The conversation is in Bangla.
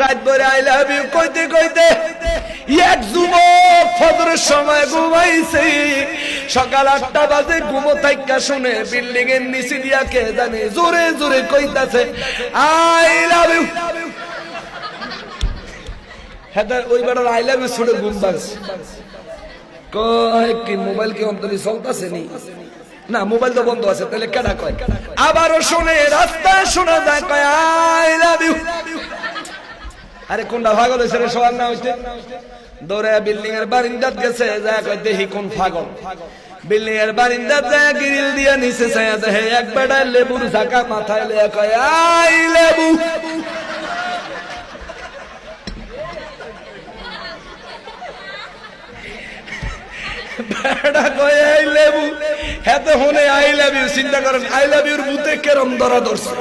রাত ভরে আই লাভ ইউ কইতে কইতে এক যুবক ফজরের সময় ঘুমাইছে। সকাল আটটা বাজে, ঘুমো থাইকা শুনে বিল্ডিং এর নিচে দিয়া কে জানে জোরে জোরে কইতাছে আই লাভ ইউ হ্যাঁ ওই বেড়ার আই লাভ ইউ শুনে ঘুম পাচ্ছে কয়, কি মোবাইল কি অন্তরি চলতেছে নি? না মোবাইল তো বন্ধ আছে, তাহলে কেডা কয়? আবারও শুনে, রাস্তায় শোনা যায়, কয় আই লাভ ইউ আরে কোনটা পাগল হয়েছে রে, সবার না হইতে দৌড়ে বিল্ডিং এর বারিন্দাত গেছে, যা কয় দেখি কোন পাগল। বিল্ডিং এর বারিন্দাত যায় গ্রিল দিয়ে নিচে ছায়া দেখে এক বেটা লেবুর ঝাঁকা মাথায় লিয়ে কয়, আই লেবু। বেটা কয়, আই লেবু। হ্যাঁ তো হনে আই লাভ ইউ চিন্তা করেন, আই লাভ ইউর বুতে কেরম ধরা ধরছে?